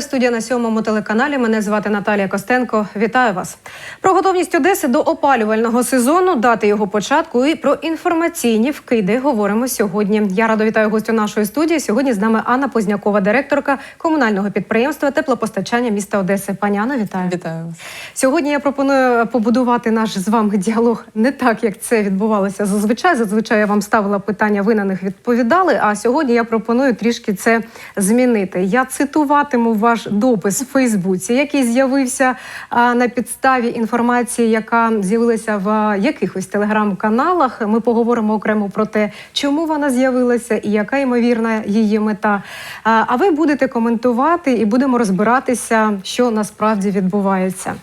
студія на сьомому телеканалі. Мене звати Наталія Костенко. Вітаю вас. Про готовність Одеси до опалювального сезону, дати його початку і про інформаційні вкиди говоримо сьогодні. Я радо вітаю гостю нашої студії. Сьогодні з нами Анна Познякова, директорка комунального підприємства теплопостачання міста Одеси. Пані Анна, вітаю. Вітаю вас. Сьогодні я пропоную побудувати наш з вами діалог не так, як це відбувалося зазвичай. Зазвичай я вам ставила питання, ви на них відповідали. А сьогодні я пропоную трішки це змінити. Я цитуватиму ваш допис в Фейсбуці, який з'явився на підставі інформації, яка з'явилася в якихось телеграм-каналах. Ми поговоримо окремо про те, чому вона з'явилася і яка ймовірна її мета. А ви будете коментувати і будемо розбиратися, що насправді відбувається.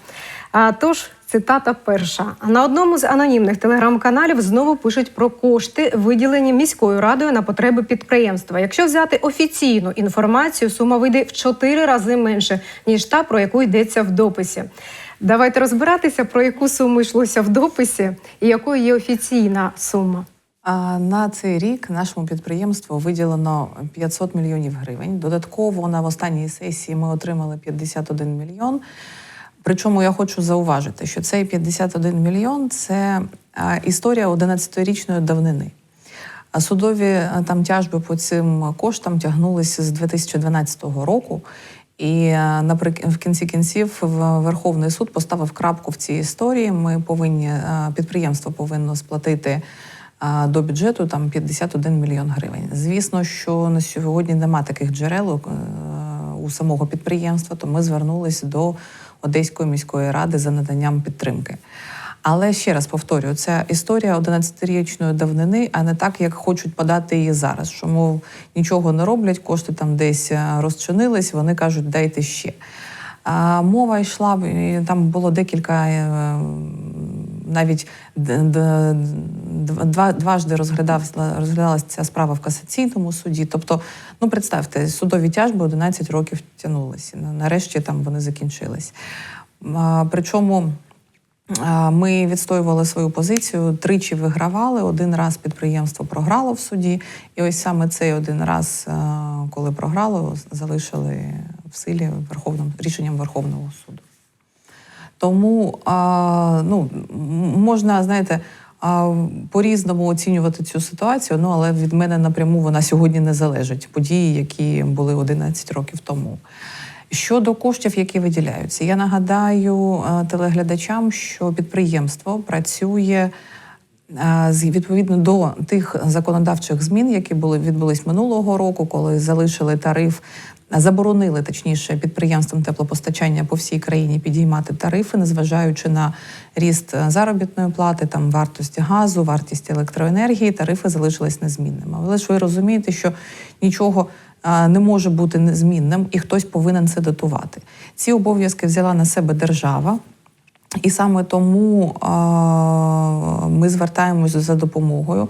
Тож, цитата перша. На одному з анонімних телеграм-каналів знову пишуть про кошти, виділені міською радою на потреби підприємства. Якщо взяти офіційну інформацію, сума вийде в чотири рази менше, ніж та, про яку йдеться в дописі. Давайте розбиратися, про яку суму йшлося в дописі і якою є офіційна сума. На цей рік нашому підприємству виділено 500 мільйонів гривень. Додатково на останній сесії ми отримали 51 мільйон. Причому я хочу зауважити, що цей 51 мільйон це історія 11-річної давнини. Судові там тяжби по цим коштам тягнулися з 2012 року. І а, наприк- в кінці кінців Верховний суд поставив крапку в цій історії. Ми повинні підприємство повинно сплатити до бюджету там 51 мільйон гривень. Звісно, що на сьогодні нема таких джерел е, у самого підприємства, то ми звернулися до Одеської міської ради за наданням підтримки. Але ще раз повторюю, це історія 11-річної давнини, а не так, як хочуть подати її зараз. Що мов нічого не роблять, кошти там десь е, розчинились, вони кажуть, дайте ще. Мова йшла там було декілька е, навіть два дважди розглядалася ця справа в касаційному суді. Тобто, ну представте, судові тяжби 11 років тягнулися. Нарешті там вони закінчились. Причому ми відстоювали свою позицію, тричі вигравали. Один раз підприємство програло в суді, і ось саме цей один раз, коли програло, залишили в силі Верховним рішенням Верховного суду. Тому а, ну, можна, знаєте, по-різному оцінювати цю ситуацію, ну але від мене напряму вона сьогодні не залежить. Події, які були 11 років тому. Щодо коштів, які виділяються, я нагадаю телеглядачам, що підприємство працює відповідно до тих законодавчих змін, які були відбулись минулого року, коли залишили тариф, заборонили точніше підприємствам теплопостачання по всій країні підіймати тарифи, незважаючи на ріст е, заробітної плати, там вартості газу, вартість електроенергії, тарифи залишились незмінними. Але ж ви розумієте, що нічого не може бути незмінним, і хтось повинен це дотувати. Ці обов'язки взяла на себе держава. І саме тому ми звертаємося за допомогою,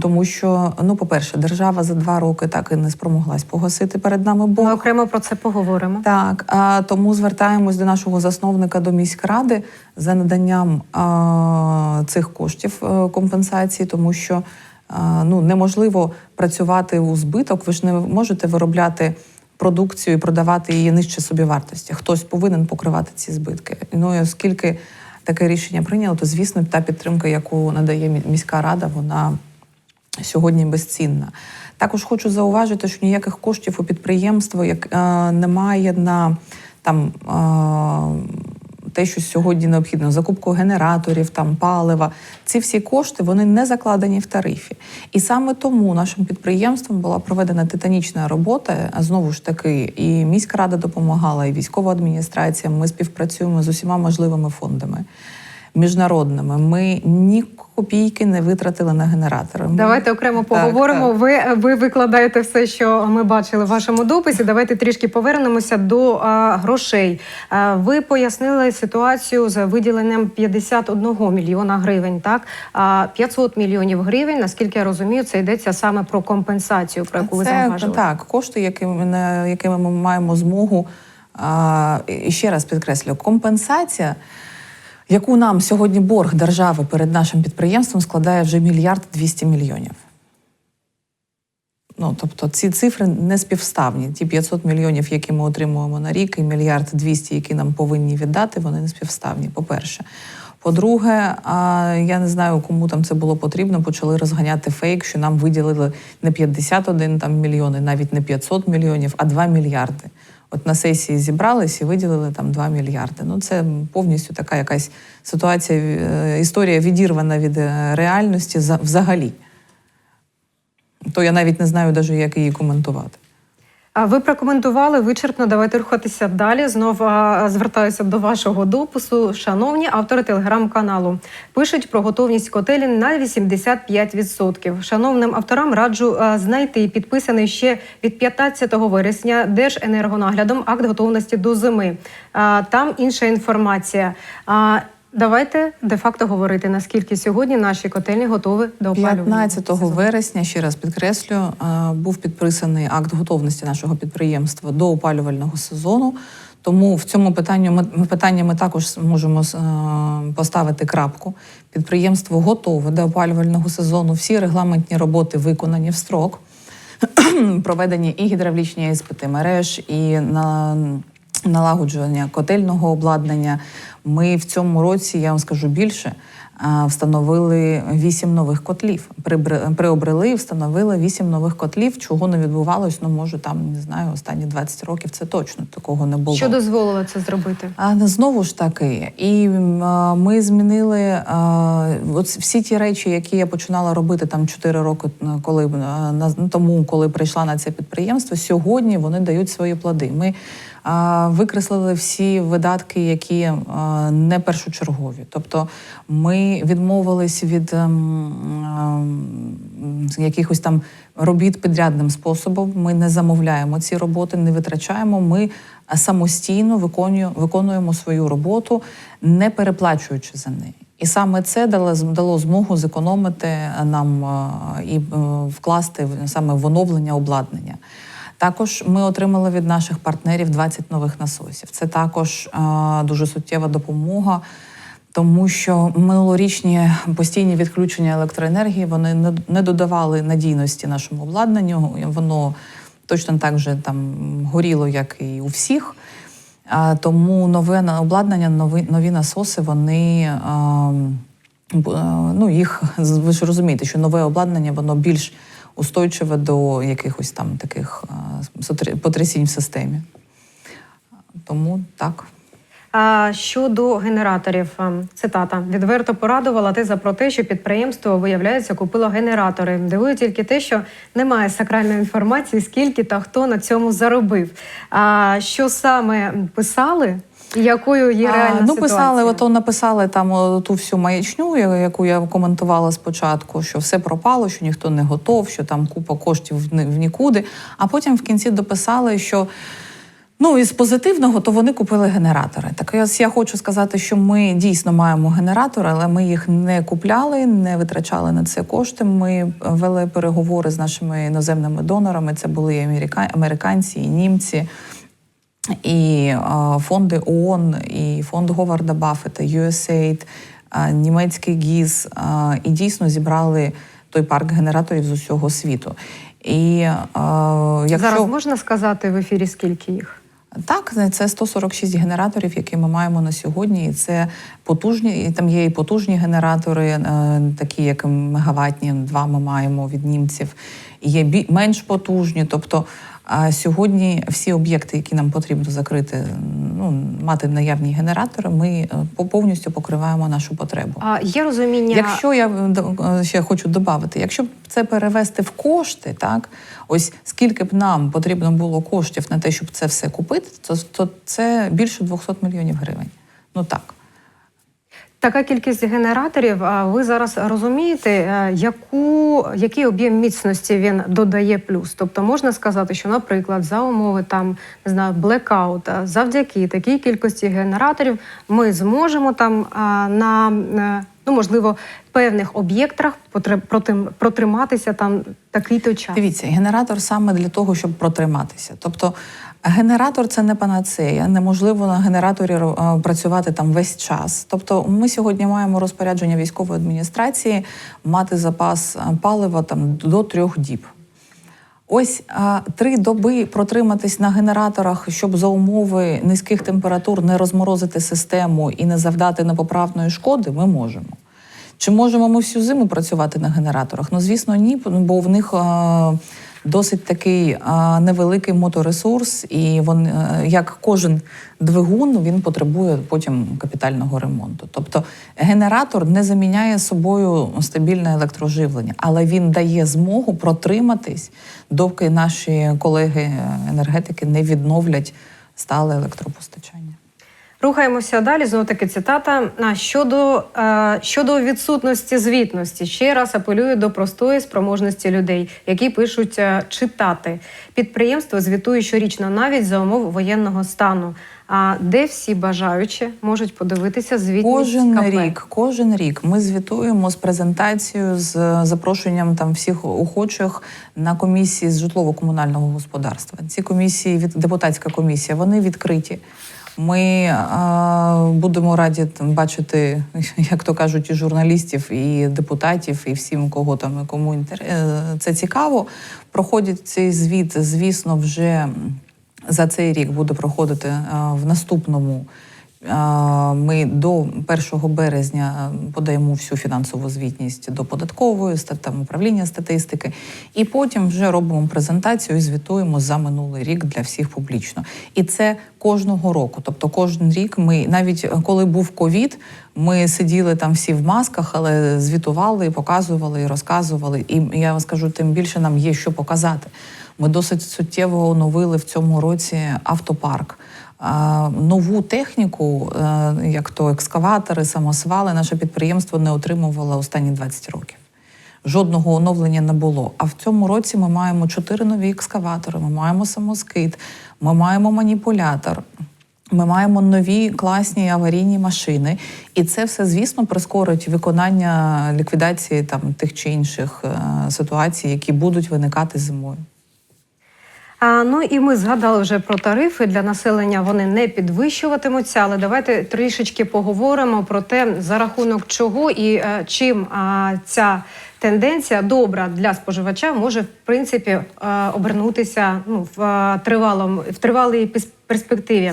тому що, ну, по-перше, держава за два роки так і не спромоглась погасити перед нами Ми окремо про це поговоримо. Так, тому звертаємось до нашого засновника до міськради за наданням цих коштів е, компенсації, тому що ну, неможливо працювати у збиток. Ви ж не можете виробляти продукцію і продавати її нижче собі вартості. Хтось повинен покривати ці збитки. Ну і оскільки таке рішення прийняло, то звісно та підтримка, яку надає міська рада, вона сьогодні безцінна. Також хочу зауважити, що ніяких коштів у підприємство як е, немає на там. Е, те, що сьогодні необхідно, закупку генераторів, там палива, ці всі кошти вони не закладені в тарифі. І саме тому нашим підприємством була проведена титанічна робота. А знову ж таки, і міська рада допомагала, і військова адміністрація. Ми співпрацюємо з усіма можливими фондами міжнародними. Ми ні копійки не витратили на генератори. Давайте окремо Так, поговоримо. так. Ви, ви викладаєте все, що ми бачили в вашому дописі. Давайте трішки повернемося до а, грошей. А, ви пояснили ситуацію з виділенням 51 мільйона гривень. Так а 500 мільйонів гривень. Наскільки я розумію, це йдеться саме про компенсацію, про яку ви Це зауважили. так, кошти, якими, якими ми маємо змогу. А, і ще раз підкреслю, компенсація, яку нам сьогодні борг держави перед нашим підприємством складає вже мільярд 200 мільйонів. Ну тобто ці цифри не співставні. Ті 500 мільйонів, які ми отримуємо на рік, і мільярд 200, які нам повинні віддати, вони не співставні. По-перше. По-друге, я не знаю, кому там це було потрібно. Почали розганяти фейк, що нам виділили не 51 там мільйони, навіть не 500 мільйонів, а 2 мільярди. От на сесії зібрались і виділили там 2 мільярди. Ну це повністю така якась ситуація, е, історія відірвана від е, реальності за- взагалі. То я навіть не знаю, як її коментувати. Ви прокоментували вичерпно. Давайте рухатися далі. Знов а, звертаюся до вашого допису. Шановні автори телеграм-каналу пишуть про готовність котелень на 85%. Шановним авторам раджу знайти підписаний ще від 15 вересня Держенергонаглядом акт готовності до зими. Там інша інформація. Давайте де-факто говорити, наскільки сьогодні наші котельні готові до опалювання. 15 вересня, ще раз підкреслюю, е, був підписаний акт готовності нашого підприємства до опалювального сезону. Тому в цьому питанні ми питанні ми також можемо е, поставити крапку. Підприємство готове до опалювального сезону. Всі регламентні роботи виконані в строк. Проведені і гідравлічні іспити мереж, і на налагодження котельного обладнання. Ми в цьому році, я вам скажу більше, встановили вісім нових котлів. Приобрели і встановили вісім нових котлів, чого не відбувалось, ну може там не знаю, останні 20 років це точно такого не було. Що дозволило це зробити? А знову ж таки, і а, ми змінили а, от всі ті речі, які я починала робити там 4 роки, коли на- ну, тому, коли прийшла на це підприємство. Сьогодні вони дають свої плоди. Ми викреслили всі видатки, які не першочергові. Тобто ми відмовились від ем, ем, якихось там робіт підрядним способом. Ми не замовляємо ці роботи, не витрачаємо. Ми самостійно виконуємо, свою роботу, не переплачуючи за неї. І саме це дало, змогу зекономити нам і е, вкласти в- саме в оновлення обладнання. Також ми отримали від наших партнерів 20 нових насосів. Це також а, дуже суттєва допомога, тому що минулорічні постійні відключення електроенергії вони не, додавали надійності нашому обладнанню. Воно точно так же там горіло, як і у всіх. Тому нове обладнання, нові, нові насоси, вони. Е, ну, їх ви ж розумієте, що нове обладнання воно більш устойчиве до якихось там таких потрясінь в системі. Тому так. Щодо генераторів, ем, цитата відверто порадувала теза про те, що підприємство виявляється купило генератори. Дивує тільки те, що немає сакральної інформації, скільки та хто на цьому заробив. А що саме писали? Якою є реальна А, ну, ситуація? писали, ото написали там ту всю маячню, яку я коментувала спочатку, що все пропало, що ніхто не готов, що там купа коштів в нікуди. А потім в кінці дописали, що. Ну, із позитивного, то вони купили генератори. Так ось я хочу сказати, що ми дійсно маємо генератори, але ми їх не купляли, не витрачали на це кошти. Ми вели переговори з нашими іноземними донорами. Це були і американці, і німці, і фонди ООН, і фонд Говарда Баффета, USAID, німецький ГІЗ, і дійсно зібрали той парк генераторів з усього світу. І якщо Зараз можна сказати в ефірі, скільки їх? так, це 146 генераторів, які ми маємо на сьогодні. І це потужні, і там є і потужні генератори, е, такі як мегаватні, два ми маємо від німців. І Є менш потужні. Тобто а сьогодні всі об'єкти, які нам потрібно закрити, ну мати наявні генератори, ми е, повністю покриваємо нашу потребу. А є розуміння, Якщо я е, ще хочу додати, якщо б це перевести в кошти, так ось скільки б нам потрібно було коштів на те, щоб це все купити, то, то це більше 200 мільйонів гривень. Ну так. Така кількість генераторів. А ви зараз розумієте, е, яку який об'єм міцності він додає плюс? Тобто можна сказати, що, наприклад, за умови там не знаю, блекаута, завдяки такій кількості генераторів, ми зможемо там на е, ну можливо певних об'єктах протриматися там такий то час. Дивіться, генератор саме для того, щоб протриматися. Тобто генератор це не панацея. Неможливо на генераторі е, працювати там весь час. Тобто, ми сьогодні маємо розпорядження військової адміністрації мати запас е, палива там до трьох діб. Ось а, три доби протриматись на генераторах, щоб за умови низьких температур не розморозити систему і не завдати непоправної шкоди, ми можемо. Чи можемо ми всю зиму працювати на генераторах? Ну, звісно, ні, бо в них а, досить такий невеликий моторесурс, і він, е, як кожен двигун, він потребує потім капітального ремонту. Тобто генератор не заміняє собою стабільне електроживлення, але він дає змогу протриматись, доки наші колеги енергетики не відновлять стале електропостачання. Рухаємося далі. Знову таки цитата. А щодо, е, щодо відсутності звітності, ще раз апелюю до простої спроможності людей, які пишуть е, читати. Підприємство звітує щорічно навіть за умов воєнного стану. А де всі бажаючі можуть подивитися звітність Кожен КП? рік, кожен рік ми звітуємо з презентацією з запрошенням там всіх охочих на комісії з житлово-комунального господарства. Ці комісії від депутатська комісія, вони відкриті. Ми будемо раді бачити, як то кажуть, і журналістів, і депутатів, і всім, кого там кому інтер... е, це цікаво. Проходять цей звіт, звісно, вже за цей рік буде проходити в наступному. Е, Ми до 1 березня подаємо всю фінансову звітність до податкової там, управління статистики, і потім вже робимо презентацію і звітуємо за минулий рік для всіх публічно. І це кожного року. Тобто, кожен рік ми навіть е, коли був ковід, ми сиділи там всі в масках, але звітували, показували і розказували. І я вам скажу, тим більше нам є що показати. Ми досить суттєво оновили в цьому році автопарк. Нову техніку, е, як то екскаватори, самосвали, наше підприємство не отримувало останні 20 років. Жодного оновлення не було. А в цьому році ми маємо чотири нові екскаватори, ми маємо самоскид, ми маємо маніпулятор. Ми маємо нові класні аварійні машини, і це все, звісно, прискорить виконання ліквідації там тих чи інших е, ситуацій, які будуть виникати зимою. А, ну і ми згадали вже про тарифи для населення. Вони не підвищуватимуться, але давайте трішечки поговоримо про те, за рахунок чого і е, чим а, ця тенденція добра для споживача може в принципі е, обернутися ну, в е, тривалому в тривалій перспективі.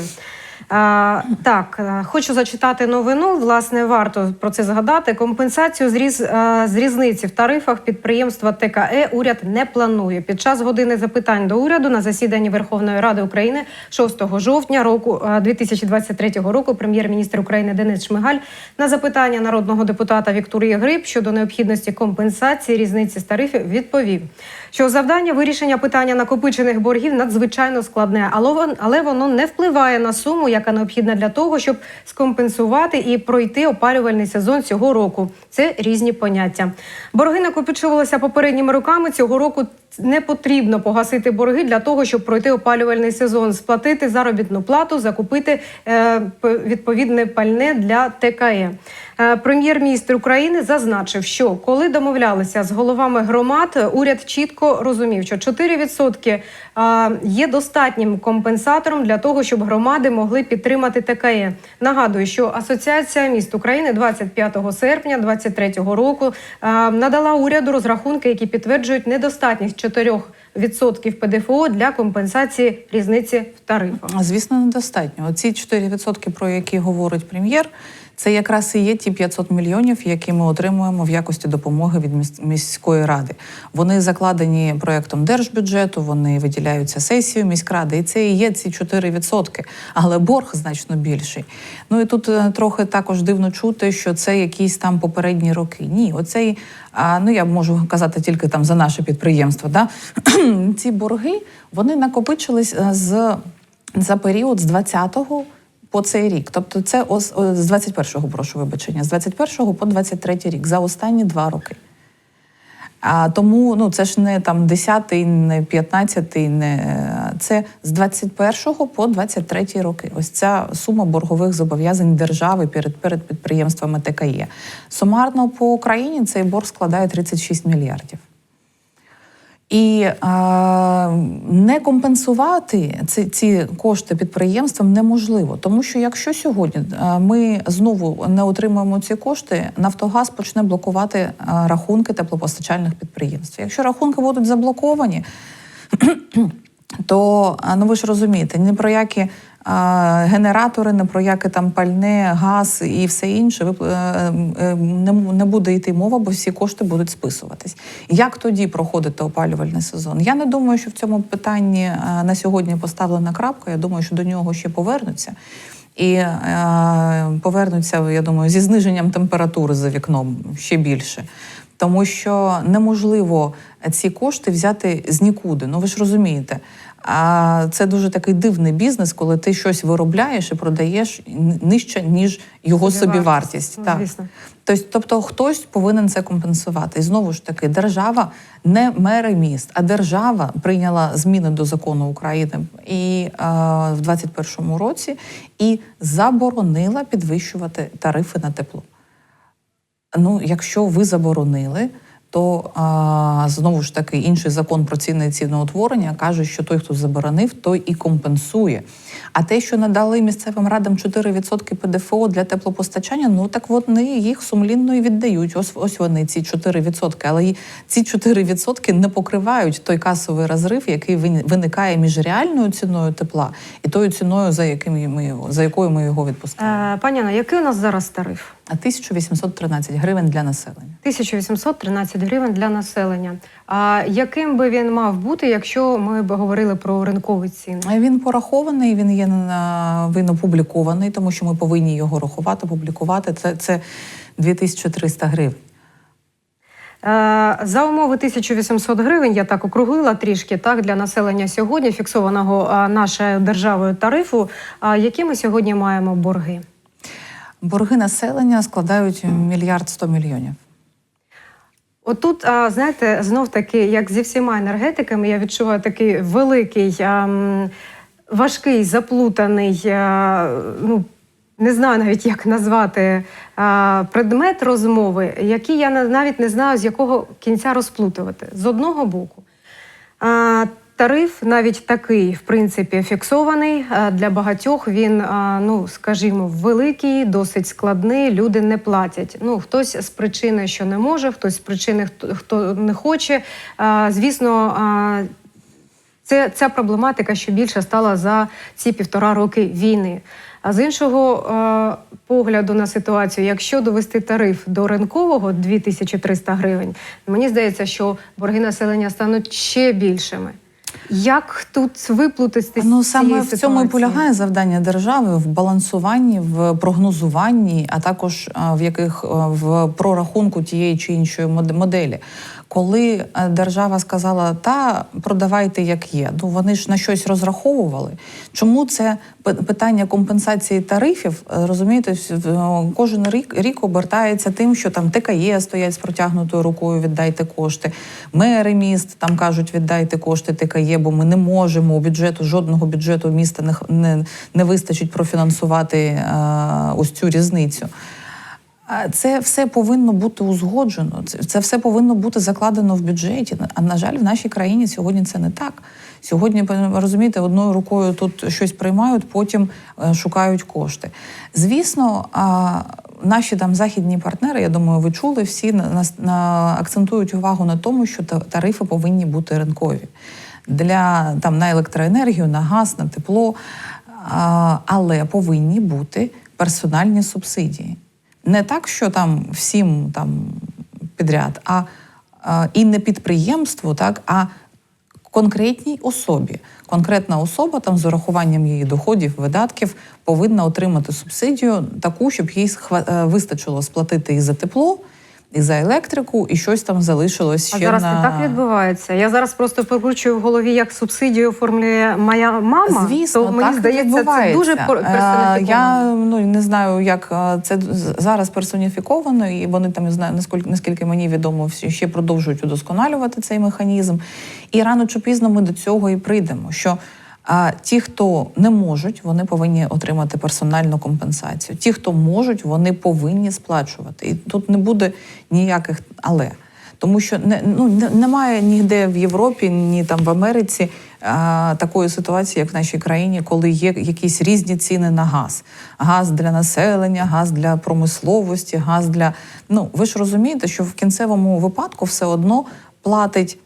Так, е, хочу зачитати новину. Власне, варто про це згадати. Компенсацію з, різ, е, з різниці в тарифах підприємства ТКЕ уряд не планує. Під час години запитань до уряду на засіданні Верховної Ради України 6 жовтня року е, 2023 року прем'єр-міністр України Денис Шмигаль на запитання народного депутата Вікторії Гриб щодо необхідності компенсації різниці з тарифів відповів, що завдання вирішення питання накопичених боргів надзвичайно складне, але воно не впливає на суму, яка необхідна для того, щоб скомпенсувати і пройти опалювальний сезон цього року. Це різні поняття. Борги накопичувалися попередніми роками. Цього року не потрібно погасити борги для того, щоб пройти опалювальний сезон, сплатити заробітну плату, закупити е, відповідне пальне для ТКЕ. Е, Прем'єр-міністр України зазначив, що коли домовлялися з головами громад, уряд чітко розумів, що 4% є достатнім компенсатором для того, щоб громади могли підтримати ТКЕ. Нагадую, що Асоціація міст України 25 серпня 2023 року надала уряду розрахунки, які підтверджують недостатність 4% ПДФО для компенсації різниці в тарифах. Звісно, недостатньо. Оці 4%, про які говорить прем'єр, це якраз і є ті 500 мільйонів, які ми отримуємо в якості допомоги від міс- міської ради. Вони закладені проектом держбюджету, вони виділяються сесією міськради, і це і є ці 4%. Але борг значно більший. Ну і тут е, трохи також дивно чути, що це якісь там попередні роки.Ні, оцей, а, ну я можу казати тільки там за наше підприємство. Да? Ці борги вони накопичились е, з за період з 20-го по цей рік. Тобто, це ос, о, з 21-го, прошу вибачення, з 21-го по 23-й рік за останні два роки. А тому ну це ж не там 10-й, не 15-й, не е, це з 21-го по 23-й роки. Ось ця сума боргових зобов'язань держави перед перед підприємствами ТКЄ. Сумарно по Україні цей борг складає 36 мільярдів. І е, не компенсувати ці, ці кошти підприємствам неможливо, тому що якщо сьогодні ми знову не отримуємо ці кошти, Нафтогаз почне блокувати рахунки теплопостачальних підприємств. Якщо рахунки будуть заблоковані, то ну ви ж розумієте, ні про які генератори, ні про яке там пальне, газ і все інше е, е, не, не буде йти мова, бо всі кошти будуть списуватись. Як тоді проходити опалювальний сезон? Я не думаю, що в цьому питанні на сьогодні поставлена крапка. Я думаю, що до нього ще повернуться. І е, повернуться, я думаю, зі зниженням температури за вікном ще більше. Тому що неможливо ці кошти взяти з нікуди. Ну ви ж розумієте. А це дуже такий дивний бізнес, коли ти щось виробляєш і продаєш нижче, ніж його собівартість. Ну, Так. Тобто, тобто хтось повинен це компенсувати. І знову ж таки, держава не мери міст, а держава прийняла зміни до закону України і е, в 2021 році і заборонила підвищувати тарифи на тепло. Ну, якщо ви заборонили, то а, знову ж таки інший закон про цінне і ціноутворення каже, що той, хто заборонив, той і компенсує. А те, що надали місцевим радам 4% ПДФО для теплопостачання, ну так вони їх сумлінно і віддають. Ось ось вони ці 4%. Але ці 4% не покривають той касовий розрив, який вин- виникає між реальною ціною тепла і тою ціною, за яким ми його за якою ми його відпускаємо. Е, пані Анна, який у нас зараз тариф? А 1813 гривень для населення. 1813 гривень для населення. А яким би він мав бути, якщо ми б говорили про ринкові ціни? Він порахований, він є він опублікований, тому що ми повинні його рахувати, публікувати. Це, це 2300 гривень. Е, За умови 1800 гривень, я так округлила трішки так для населення сьогодні, фіксованого нашою державою тарифу. А які ми сьогодні маємо борги? Борги населення складають мільярд сто мільйонів. Отут, знаєте, знов таки, як зі всіма енергетиками, я відчуваю такий великий, а, м, важкий, заплутаний, ну не знаю навіть як назвати предмет розмови, який я навіть не знаю, з якого кінця розплутувати. З одного боку. Тариф навіть такий, в принципі, фіксований для багатьох. Він, ну скажімо, великий, досить складний. Люди не платять. Ну хтось з причини, що не може, хтось з причини, хто, не хоче. Звісно, це ця проблематика що більше стала за ці півтора роки війни. А з іншого е, погляду на ситуацію, якщо довести тариф до ринкового 2300 гривень, мені здається, що борги населення стануть ще більшими. Як тут виплутатися? Ну саме цієї в цьому і полягає завдання держави в балансуванні, в прогнозуванні, а також в яких в прорахунку тієї чи іншої моделі. Коли держава сказала, та продавайте як є, ну вони ж на щось розраховували. Чому це питання компенсації тарифів? е, Розумієте, кожен рік рік обертається тим, що там ТКЄ стоять з протягнутою рукою, віддайте кошти. Мери міст там кажуть, віддайте кошти ТКЄ, бо ми не можемо у бюджету, жодного бюджету міста не, не, не вистачить профінансувати е, ось цю різницю. Це все повинно бути узгоджено. Це, це все повинно бути закладено в бюджеті. А на жаль, в нашій країні сьогодні це не так. Сьогодні розумієте, одною рукою тут щось приймають, потім е, шукають кошти. Звісно, а, наші там західні партнери, я думаю, ви чули, всі на, на, акцентують увагу на тому, що та- тарифи повинні бути ринкові для там на електроенергію, на газ, на тепло, але повинні бути персональні субсидії. Не так, що там всім там підряд, а, і не підприємству, так, а конкретній особі. Конкретна особа там з урахуванням її доходів, видатків повинна отримати субсидію таку, щоб їй е, вистачило сплатити і за тепло, і за електрику, і щось там залишилось А ще зараз на не так відбувається. Я зараз просто прокручую в голові, як субсидію оформлює моя мама. Звісно, то мені так здається, це дуже Е, персоніфіковано. Я ну не знаю, як е, це зараз персоніфіковано, і вони там наскільки наскільки мені відомо, всі ще продовжують удосконалювати цей механізм. І рано чи пізно ми до цього і прийдемо. Що а ті, хто не можуть, вони повинні отримати персональну компенсацію. Ті, хто можуть, вони повинні сплачувати. І тут не буде ніяких але. Тому що не, ну, немає ніде в Європі, ні там в Америці а, такої ситуації, як в нашій країні, коли є якісь різні ціни на газ. Газ для населення, газ для промисловості, газ для. Ну ви ж розумієте, що в кінцевому випадку все одно платить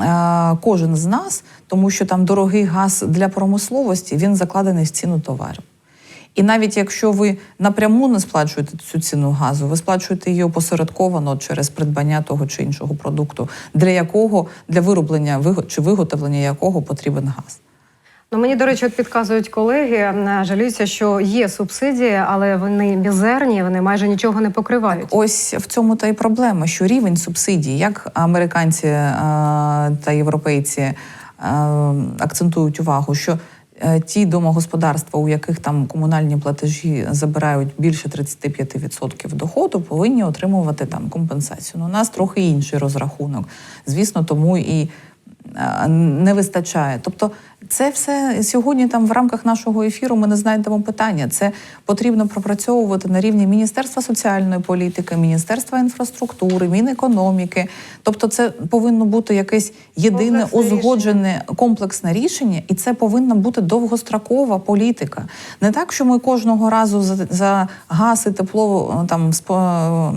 е, кожен з нас, тому що там дорогий газ для промисловості він закладений в ціну товарів. І навіть якщо ви напряму не сплачуєте цю ціну газу, ви сплачуєте її опосередковано через придбання того чи іншого продукту, для якого для вироблення чи виготовлення якого потрібен газ. Ну, мені, до речі, от підказують колеги, жалюються, що є субсидії, але вони мізерні, вони майже нічого не покривають. Ось в цьому та й проблема, що рівень субсидій, як американці е, та європейці акцентують увагу, що е, ті домогосподарства, у яких там комунальні платежі забирають більше 35% доходу, повинні отримувати там компенсацію. Ну, у нас трохи інший розрахунок. Звісно, тому і е, не вистачає. Тобто, це все сьогодні там в рамках нашого ефіру ми не знайдемо питання. Це потрібно пропрацьовувати на рівні Міністерства соціальної політики, Міністерства інфраструктури, Мінекономіки. Тобто, це повинно бути якесь єдине Комплексне узгоджене комплексне рішення, і це повинна бути довгострокова політика. Не так, що ми кожного разу за, за газ і тепло там спо-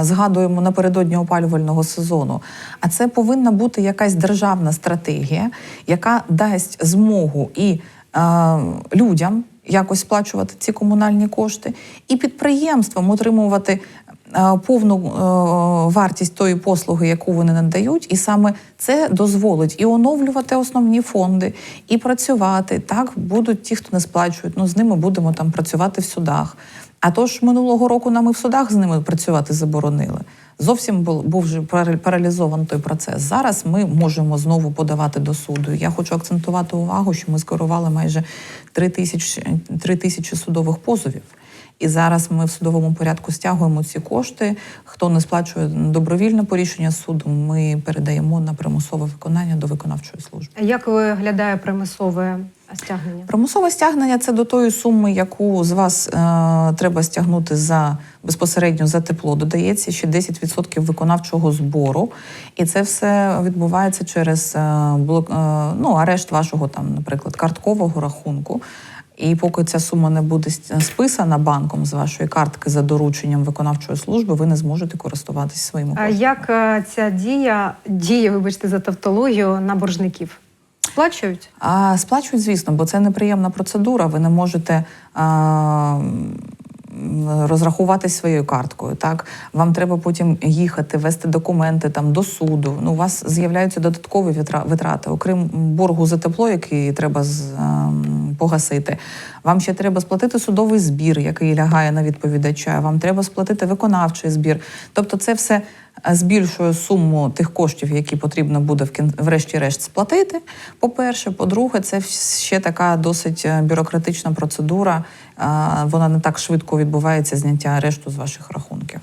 згадуємо напередодні опалювального сезону. А це повинна бути якась державна стратегія, яка дасть змогу і людям якось сплачувати ці комунальні кошти, і підприємствам отримувати. Повну вартість тої послуги, яку вони надають, і саме це дозволить і оновлювати основні фонди, і працювати. Так будуть ті, хто не сплачують. Ну з ними будемо там працювати в судах. А то ж минулого року нам і в судах з ними працювати заборонили. Зовсім був, вже пара- паралізований той процес. Зараз ми можемо знову подавати до суду. Я хочу акцентувати увагу, що ми скерували майже 3 тисячі, 3 тисячі судових позовів. І зараз ми в судовому порядку стягуємо ці кошти. Хто не сплачує добровільне по рішення суду, ми передаємо на примусове виконання до виконавчої служби. Як виглядає примусове стягнення? Примусове стягнення це до тої суми, яку з вас е, треба стягнути за безпосередньо за тепло. Додається ще 10% виконавчого збору, і це все відбувається через е, блок, е, ну, арешт вашого там, наприклад, карткового рахунку. І поки ця сума не буде списана банком з вашої картки за дорученням виконавчої служби, ви не зможете користуватись своїми А як е, ця дія діє, вибачте за тавтологію, на боржників? Сплачують? А сплачують, звісно, бо це неприємна процедура. Ви не можете а, розрахуватись своєю карткою. Так вам треба потім їхати, вести документи там до суду. Ну, у вас з'являються додаткові витрати, окрім боргу за тепло, який треба з, ем, погасити. Вам ще треба сплатити судовий збір, який лягає на відповідача. Вам треба сплатити виконавчий збір. Тобто, це все збільшує суму тих коштів, які потрібно буде врешті-решт сплатити. По-перше, по-друге, це ще така досить е, бюрократична процедура. Вона не так швидко відбувається зняття арешту з ваших рахунків.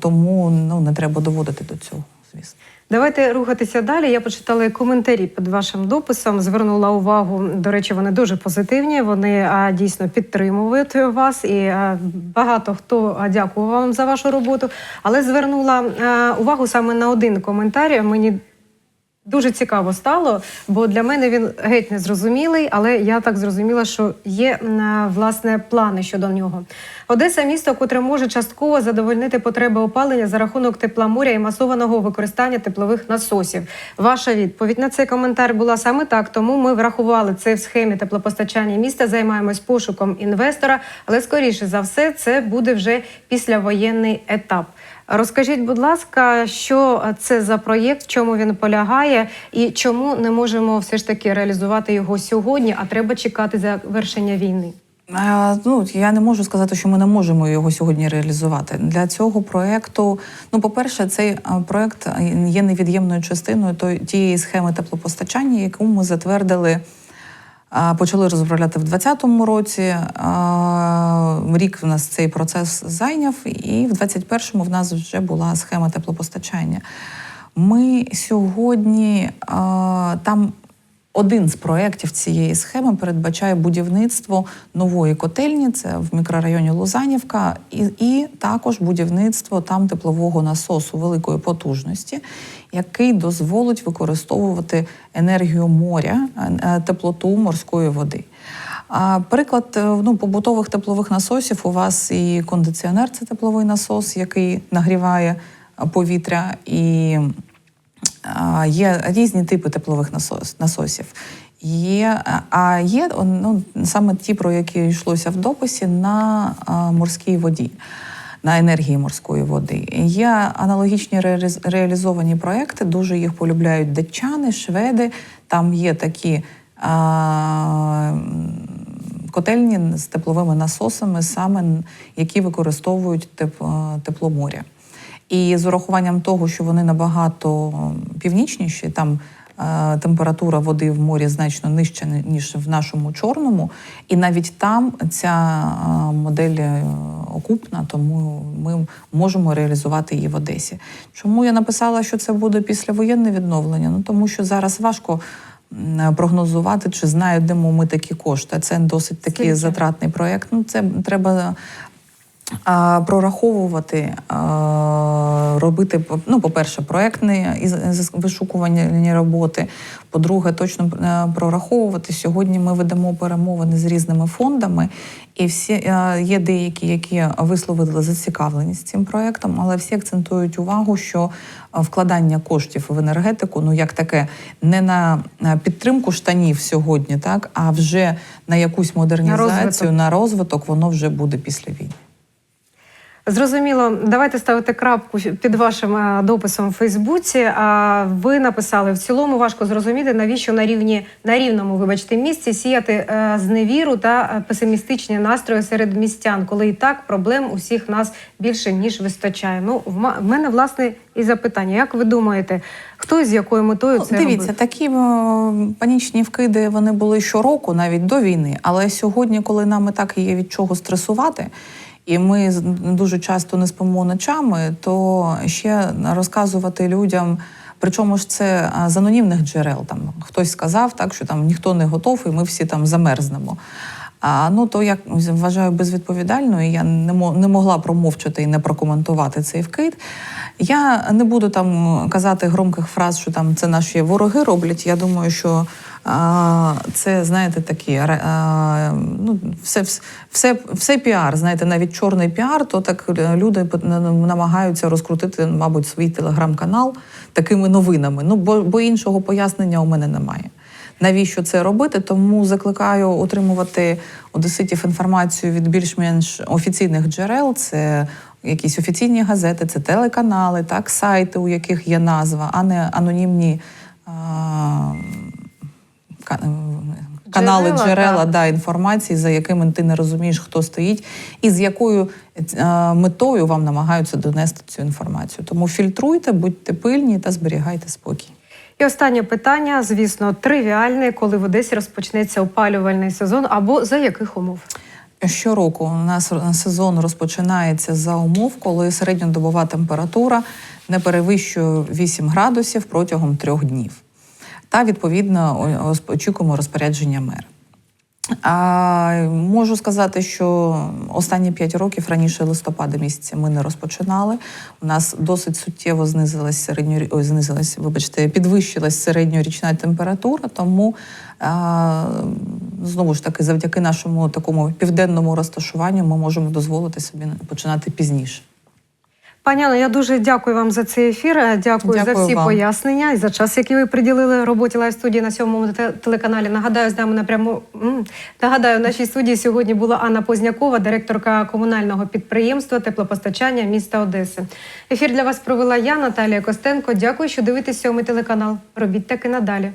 Тому ну не треба доводити до цього, звісно. Давайте рухатися далі. Я почитала коментарі під вашим дописом. Звернула увагу. До речі, вони дуже позитивні. Вони а, дійсно підтримують вас, і а, багато хто а, дякував вам за вашу роботу. Але звернула а, увагу саме на один коментар. Мені Дуже цікаво стало, бо для мене він геть не зрозумілий, але я так зрозуміла, що є м, власне плани щодо нього. Одеса місто, котре може частково задовольнити потреби опалення за рахунок тепла моря і масованого використання теплових насосів. Ваша відповідь на цей коментар була саме так. Тому ми врахували це в схемі теплопостачання міста. Займаємось пошуком інвестора, але скоріше за все це буде вже післявоєнний етап. Розкажіть, будь ласка, що це за проєкт, в чому він полягає, і чому не можемо все ж таки реалізувати його сьогодні, а треба чекати завершення війни? Ну, я не можу сказати, що ми не можемо його сьогодні реалізувати. Для цього проекту, ну, по-перше, цей проект є невід'ємною частиною тієї схеми теплопостачання, яку ми затвердили. Почали розробляти в 2020 році. Рік в нас цей процес зайняв, і в 2021 в нас вже була схема теплопостачання. Ми сьогодні там один з проєктів цієї схеми передбачає будівництво нової котельні, це в мікрорайоні Лузанівка, і, і також будівництво там теплового насосу великої потужності, який дозволить використовувати енергію моря, е, теплоту морської води. А приклад е, ну, побутових теплових насосів у вас і кондиціонер це тепловий насос, який нагріває повітря і є різні типи теплових насос, насосів. Є, а є ну, саме ті, про які йшлося в дописі, на морській воді, на енергії морської води. Є аналогічні реалізовані проекти, дуже їх полюбляють датчани, шведи. Там є такі. А, Котельні з тепловими насосами, саме які використовують теп- тепло моря. І з урахуванням того, що вони набагато північніші, там е, температура води в морі значно нижча ніж в нашому чорному, і навіть там ця е, модель е, окупна, тому ми можемо реалізувати її в Одесі. Чому я написала, що це буде післявоєнне відновлення? Ну тому що зараз важко. Прогнозувати, чи знаємо ми такі кошти. Це досить такий Скільки? затратний проєкт. Ну, це треба прораховувати, а, робити, ну, по-перше, проектні вишукувальні роботи. По-друге, точно е, прораховувати. Сьогодні ми ведемо перемовини з різними фондами, і всі е, є деякі, які висловили зацікавленість цим проектом, але всі акцентують увагу, що е, вкладання коштів в енергетику, ну як таке, не на підтримку штанів сьогодні, так а вже на якусь модернізацію, розвиток. на розвиток, воно вже буде після війни. Зрозуміло, давайте ставити крапку під вашим е, дописом в Фейсбуці. А ви написали в цілому важко зрозуміти, навіщо на рівні на рівному, вибачте, місці сіяти е, зневіру та е, песимістичні настрої серед містян, коли і так проблем усіх нас більше ніж вистачає. Ну в мене власне і запитання. Як ви думаєте, хто з якою метою Ну, це дивіться, робив? такі панічні вкиди вони були щороку, навіть до війни. Але сьогодні, коли нам і так є від чого стресувати, і ми дуже часто не спимо ночами, то ще розказувати людям. Причому ж це з анонімних джерел. Там хтось сказав, так що там ніхто не готов, і ми всі там замерзнемо. А ну то я вважаю безвідповідально, і я не мо- не могла промовчати і не прокоментувати цей вкид. Я не буду там казати громких фраз, що там це наші вороги роблять. Я думаю, що це знаєте такі ну, все, все, все піар. Знаєте, навіть чорний піар, то так люди пот- намагаються розкрутити, мабуть, свій телеграм-канал такими новинами. Ну бо, бо іншого пояснення у мене немає. Навіщо це робити? Тому закликаю отримувати одеситів інформацію від більш-менш офіційних джерел. Це якісь офіційні газети, це телеканали, так, сайти, у яких є назва, а не анонімні канали Джерела, джерела, да, інформації, за якими ти не розумієш, хто стоїть, і з якою е, метою вам намагаються донести цю інформацію. Тому фільтруйте, будьте пильні та зберігайте спокій. І останнє питання, звісно, тривіальне, коли в Одесі розпочнеться опалювальний сезон, або за яких умов? Щороку у нас сезон розпочинається за умов, коли середньодобова температура не перевищує 8 градусів протягом трьох днів. Та відповідно очікуємо розпорядження мера. А можу сказати, що останні 5 років раніше листопада місяця ми не розпочинали. У нас досить суттєво знизилась середньо ой, знизилась, вибачте, підвищилась середньорічна температура. Тому а, знову ж таки, завдяки нашому такому південному розташуванню, ми можемо дозволити собі починати пізніше. Пані Анно, я дуже дякую вам за цей ефір. Дякую, за всі вам. пояснення і за час, який ви приділили роботі лайв студії на сьомому телеканалі. Нагадаю, з нами напряму нагадаю, в нашій студії сьогодні була Анна Познякова, директорка комунального підприємства теплопостачання міста Одеси. Ефір для вас провела я, Наталія Костенко. Дякую, що дивитесь сьомий телеканал. Робіть так і надалі.